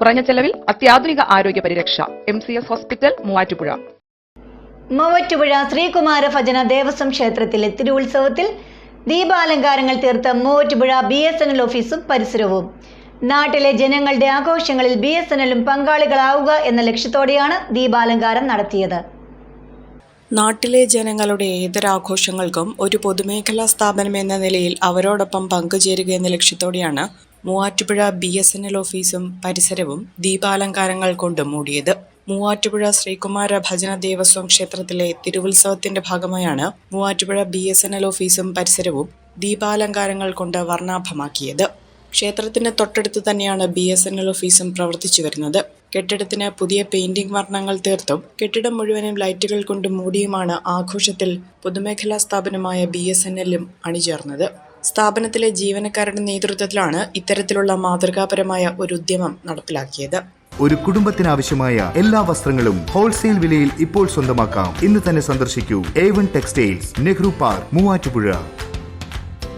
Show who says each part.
Speaker 1: കുറഞ്ഞ ചെലവിൽ അത്യാധുനിക ആരോഗ്യ പരിരക്ഷ. M C S hospital Muvattupuzha.
Speaker 2: Muvattupuzha Sreekumara Bhajana Devaswom ക്ഷേത്രത്തിലെ തിരുവുത്സവത്തിൽ ദീപാലങ്കാരങ്ങൾ തീർത്ത Muvattupuzha B S N L ഓഫീസും പരിസരവും. നാട്ടിലെ ജനങ്ങളുടെ ആഘോഷങ്ങളിൽ ബി എസ് എൻ എല്ലും പങ്കാളികളാവുക എന്ന ലക്ഷ്യത്തോടെയാണ് ദീപാലങ്കാരം നടത്തിയത്.
Speaker 3: നാട്ടിലെ ജനങ്ങളുടെ ഏതൊരാഘോഷങ്ങൾക്കും ഒരു പൊതുമേഖലാ സ്ഥാപനം എന്ന നിലയിൽ അവരോടൊപ്പം പങ്കുചേരുക എന്ന ലക്ഷ്യത്തോടെയാണ് Muvattupuzha B S N L ഓഫീസും പരിസരവും ദീപാലങ്കാരങ്ങൾ കൊണ്ട് മൂടിയത്. മൂവാറ്റുപുഴ ശ്രീകുമാര ഭജന ദേവസ്വം ക്ഷേത്രത്തിലെ തിരുവുത്സവത്തിന്റെ ഭാഗമായാണ് Muvattupuzha B S N L ഓഫീസും പരിസരവും ദീപാലങ്കാരങ്ങൾ കൊണ്ട് വർണാഭമാക്കിയത്. ക്ഷേത്രത്തിന് തൊട്ടടുത്ത് തന്നെയാണ് ബി എസ് എൻ എൽ ഓഫീസും പ്രവർത്തിച്ചു വരുന്നത്. കെട്ടിടത്തിന് പുതിയ പെയിന്റിംഗ് വർണങ്ങൾ തീർത്തും കെട്ടിടം മുഴുവനും ലൈറ്റുകൾ കൊണ്ട് മൂടിയുമാണ് ആഘോഷത്തിൽ പൊതുമേഖലാ സ്ഥാപനമായ ബി എസ് എൻ എല്ലും അണിചേർന്നത്. സ്ഥാപനത്തിലെ ജീവനക്കാരുടെ നേതൃത്വത്തിലാണ് ഇത്തരത്തിലുള്ള മാതൃകാപരമായ ഒരു ഉദ്യമം നടപ്പിലാക്കിയത്.
Speaker 4: ഒരു കുടുംബത്തിനാവശ്യമായ എല്ലാ വസ്ത്രങ്ങളും ഹോൾസെയിൽ വിലയിൽ ഇപ്പോൾ സ്വന്തമാക്കാം. ഇന്ന് തന്നെ സന്ദർശിക്കൂ. A one textiles Nehru park Muvattupuzha.